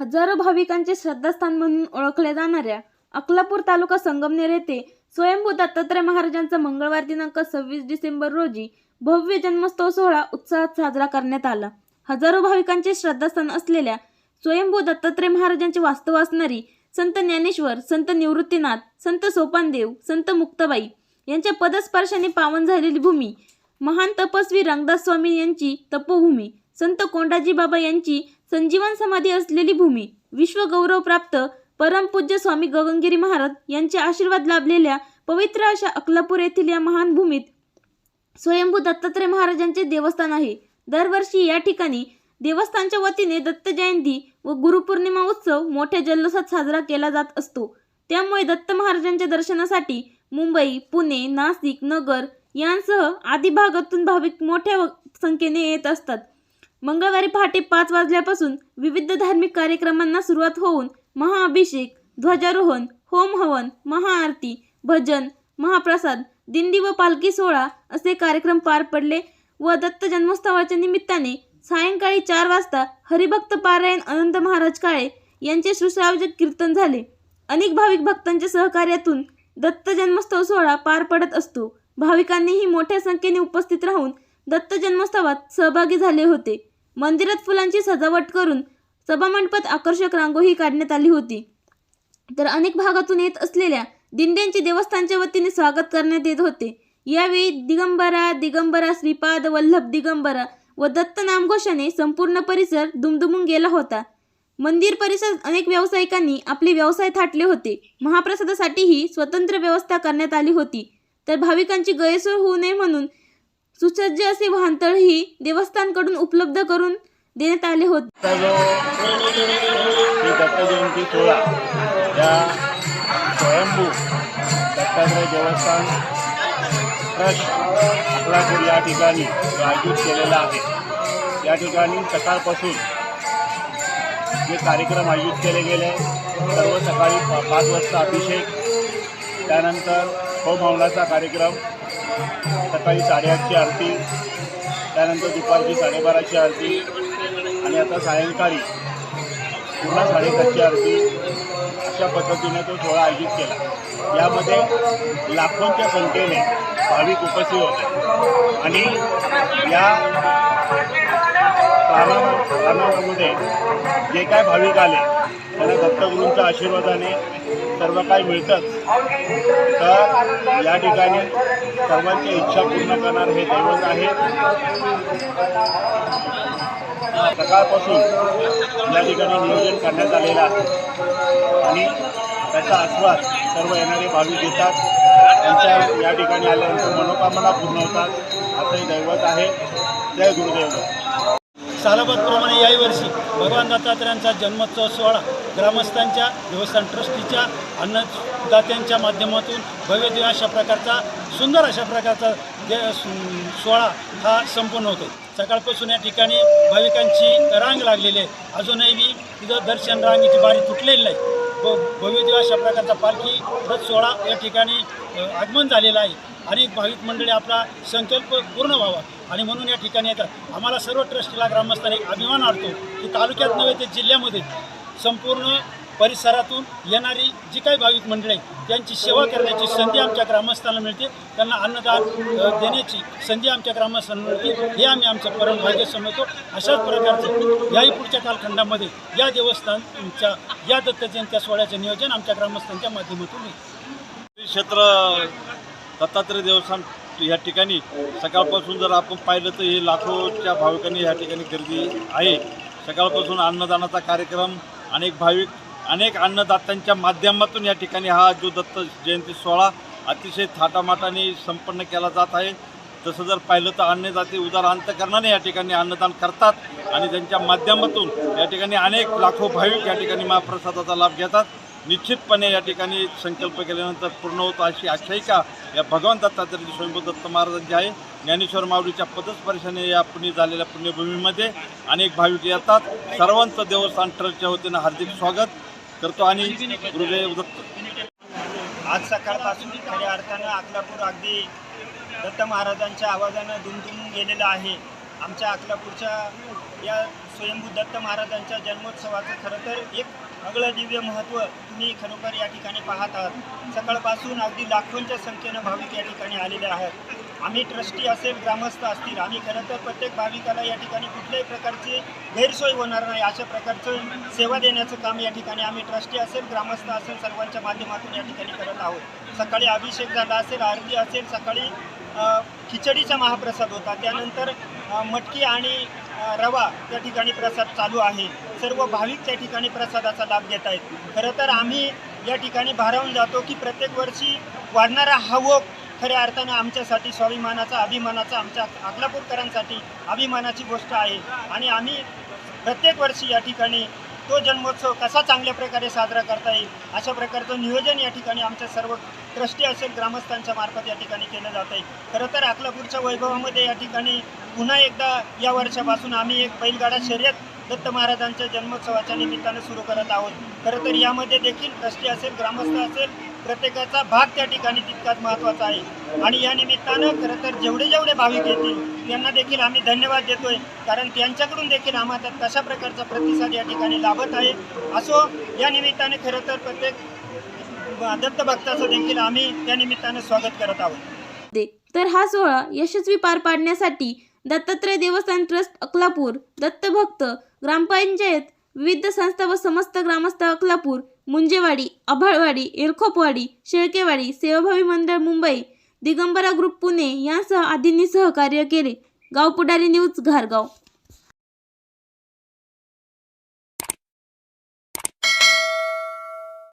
हजारो भाविकांचे श्रद्धास्थान म्हणून ओळखल्या जाणाऱ्या अकलापूर तालुका संगमनेर येथे स्वयंभू दत्तात्रय महाराजांचा मंगळवार दिनांक सव्वीस डिसेंबर रोजी भव्य जन्मोत्सव सोहळा उत्साहात साजरा करण्यात आला. हजारो भाविकांचे श्रद्धास्थान असलेल्या स्वयंभू दत्तात्रय महाराजांचे वास्तव असणारी संत ज्ञानेश्वर संत निवृत्तीनाथ संत सोपानदेव संत मुक्ताबाई यांच्या पदस्पर्शाने पावन झालेली भूमी महान तपस्वी रंगदास स्वामी यांची तपोभूमी संत कोंडाजी बाबा यांची संजीवन समाधी असलेली भूमी विश्वगौरव प्राप्त परमपूज्य स्वामी गगनगिरी महाराज यांचे आशीर्वाद लाभलेल्या पवित्र अशा अकलापूर येथील या महान भूमीत स्वयंभू दत्तात्रय महाराजांचे देवस्थान आहे. दरवर्षी या ठिकाणी देवस्थानच्या वतीने दत्त जयंती व गुरुपौर्णिमा उत्सव मोठ्या जल्लोषात साजरा केला जात असतो. त्यामुळे दत्त महाराजांच्या दर्शनासाठी मुंबई पुणे नाशिक नगर यांसह आदी भागातून भाविक मोठ्या संख्येने येत असतात. मंगळवारी पहाटे पाच वाजल्यापासून विविध धार्मिक कार्यक्रमांना सुरुवात होऊन महाअभिषेक ध्वजारोहण होम हवन महाआरती भजन महाप्रसाद दिंडी व पालखी सोहळा असे कार्यक्रम पार पडले व दत्त जन्मोत्सवाच्या निमित्ताने सायंकाळी चार वाजता हरिभक्त पारायण अनंत महाराज काळे यांचे सुश्राव्य कीर्तन झाले. अनेक भाविक भक्तांच्या सहकार्यातून दत्त जन्मोत्सव सोहळा पार पडत असतो. भाविकांनीही मोठ्या संख्येने उपस्थित राहून दत्त जन्मोत्सवात सहभागी झाले होते. मंदिरात फुलांची सजावट करून सभामंडपात आकर्षक रांगोळी काढण्यात आली होती. तर अनेक भागातून येत असलेल्या दिंड्यांचे देवस्थानच्या वतीने स्वागत करण्यात येत होते. यावेळी दिगंबरा दिगंबरा श्रीपाद वल्लभ दिगंबरा व दत्त नामघोषाने संपूर्ण परिसर दुमदुमून गेला होता. मंदिर परिसरात अनेक व्यावसायिकांनी आपले व्यवसाय थाटले होते. महाप्रसादासाठीही स्वतंत्र व्यवस्था करण्यात आली होती. तर भाविकांची गैरसोय होऊ नये म्हणून सुसज्ज असे वाहनतळही देवस्थानकडून उपलब्ध करून देण्यात आले होते. आता सोहळा. या स्वयंभू दत्तात्रय देवस्थान ट्रस्ट अकलापूर या ठिकाणी आयोजित केलेला आहे. या ठिकाणी सकाळपासून जे कार्यक्रम आयोजित केले गेले सर्व सकाळी पाच वाजता अभिषेक त्यानंतर होमहवनाचा कार्यक्रम सकाळी साडेआठची आरती त्यानंतर दुपारची साडेबाराची आरती आणि आता सायंकाळी पुन्हा साडेसातची आरती. अशा पद्धतीने तो सोहळा आयोजित केला. यामध्ये लाखोंच्या संख्येने भाविक उपस्थित होते. आणि या कर्नाटकमध्ये जे काय भाविक आले त्यांना दत्तगुरूंच्या आशीर्वादाने सर्व काही मिळतंच. तर या ठिकाणी सर्वांची इच्छा पूर्ण करणार हे दैवत आहे. सकाळपासून या ठिकाणी नियोजन करण्यात आलेलं आहे. आणि त्याचा आस्वाद सर्व येणारे भाविक घेतात. त्यांच्या या ठिकाणी आल्यानंतर मनोकामना पूर्ण होतात. असंही दैवत आहे. जय गुरुदेव. सालाबादप्रमाणे याही वर्षी भगवान दत्तात्रयांचा जन्मोत्सव सोहळा ग्रामस्थांच्या देवस्थान ट्रस्टीच्या अन्नदात्यांच्या माध्यमातून भव्य अशा प्रकारचा सुंदर अशा प्रकारचा दे सोहळा हा संपन्न होतो. सकाळपासून या ठिकाणी भाविकांची रांग लागलेली आहे. अजूनही मी तिथं दर्शन रांगेची बारी तुटलेली नाही. व भव्य अशा प्रकारचा पालखी रथ सोहळा या ठिकाणी आगमन झालेला आहे. अनेक भाविक मंडळी आपला संकल्प पूर्ण व्हावा. आणि म्हणून या ठिकाणी येतात. आम्हाला सर्व ट्रस्टीला ग्रामस्थांना एक अभिमान वाटतो की तालुक्यात नव्हे ते जिल्ह्यामध्ये संपूर्ण परिसरातून येणारी जी काही भाविक मंडळी आहे त्यांची सेवा करण्याची संधी आमच्या ग्रामस्थांना मिळते. त्यांना अन्नदान देण्याची संधी आमच्या ग्रामस्थांना मिळते. हे आम्ही आमचं परम भाग्य समजतो. अशाच प्रकारचं याही पुढच्या कालखंडामध्ये या देवस्थानच्या या दत्त जयंत्या सोहळ्याचं नियोजन आमच्या ग्रामस्थांच्या माध्यमातून होईल. क्षेत्र दत्तात्रय देवस्थान या ठिकाणी सकाळपासून जर आपण पाहिलं तर हे लाखोच्या भाविकांनी या ठिकाणी गर्दी आहे. सकाळपासून अन्नदानाचा कार्यक्रम अनेक भाविक अनेक अन्नदात्यांच्या माध्यमातून या ठिकाणी हा जो दत्त जयंती सोहळा अतिशय थाटामाटाने संपन्न केला जात आहे. तसं जर पाहिलं तर अन्नदाते उदार अंतकरणाने या ठिकाणी अन्नदान करतात आणि त्यांच्या माध्यमातून या ठिकाणी अनेक लाखो भाविक या ठिकाणी महाप्रसादाचा लाभ घेतात. निश्चितपणे या ठिकाणी संकल्प केल्यानंतर पूर्ण होतो अशी आख्यायिका या भगवान दत्तात्रय स्वयंभू दत्त महाराजांची आहे. ज्ञानेश्वर माऊलीच्या पदस्पर्शाने या पुणे झालेल्या पुण्यभूमीमध्ये अनेक भाविक येतात. सर्वांचं देवस्थान ट्रस्टच्या वतीनं हार्दिक स्वागत करतो आणि गुरुदेव दत्त. आज सकाळपासून खऱ्या अर्थानं अकलापूर अगदी दत्त महाराजांच्या आवाजानं दुमदुमून गेलेलं आहे. आमच्या अकलापूरच्या या स्वयंभू दत्त महाराजांच्या जन्मोत्सवाचं खरं तर एक सगळं दिव्य महत्त्व तुम्ही खरोखर या ठिकाणी पाहत आहात. सकाळपासून अगदी लाखोंच्या संख्येनं भाविक या ठिकाणी आलेले आहेत. आम्ही ट्रस्टी असेल ग्रामस्थ असतील आम्ही खरं तर प्रत्येक भाविकाला या ठिकाणी कुठल्याही प्रकारची गैरसोय होणार नाही अशा प्रकारचं सेवा देण्याचं काम या ठिकाणी आम्ही ट्रस्टी असेल ग्रामस्थ असेल सर्वांच्या माध्यमातून या ठिकाणी करत आहोत. सकाळी अभिषेक झाला असेल आरती असेल सकाळी खिचडीचा महाप्रसाद होता. त्यानंतर मटकी आणि रवा त्या ठिकाणी प्रसाद चालू आहे. सर्व भाविक त्या ठिकाणी प्रसादाचा लाभ घेत आहेत. खरं तर आम्ही या ठिकाणी भारावून जातो की प्रत्येक वर्षी वाढणारा हवक खऱ्या अर्थानं आमच्यासाठी स्वाभिमानाचा अभिमानाचा आमच्या अकलापूरकरांसाठी अभिमानाची गोष्ट आहे. आणि आम्ही प्रत्येक वर्षी या ठिकाणी तो जन्मोत्सव कसा चांगल्या प्रकारे साजरा करता येईल अशा प्रकारचं नियोजन या ठिकाणी आमच्या सर्व ट्रस्टी असेल ग्रामस्थांच्या मार्फत या ठिकाणी केलं जात आहे. खरं तर अकलापूरच्या वैभवामध्ये या ठिकाणी पुन्हा एकदा या वर्षापासून आम्ही एक बैलगाडा शर्यत दत्त महाराजांच्या जन्मोत्सवाच्या निमित्तानं सुरू करत आहोत. खरं तर यामध्ये देखील ट्रस्टी असेल ग्रामस्थ असेल प्रत्येकाचा भाग त्या ठिकाणी तितकाच महत्त्वाचा आहे. आणि या निमित्तानं खरं तर जेवढे जेवढे भाविक येतील त्यांना देखील आम्ही धन्यवाद देतोय. कारण त्यांच्याकडून देखील आम्हाला कशा प्रकारचा प्रतिसाद या ठिकाणी लाभत आहे असो या निमित्ताने खरं तर प्रत्येक दत्त भक्ताचं देखील आम्ही त्या निमित्तानं स्वागत करत आहोत. तर हा सोहळा यशस्वी पार पाडण्यासाठी दत्तात्रय देवस्थान ट्रस्ट अकलापूर दत्तभक्त ग्रामपंचायत विविध संस्था व समस्त ग्रामस्थ अकलापूर मुंजेवाडी आभाळवाडी एरखोपवाडी शेळकेवाडी सेवाभावी मंडळ मुंबई दिगंबरा ग्रुप पुणे यांसह आदींनी सहकार्य केले. गावपुढारी न्यूज घारगाव.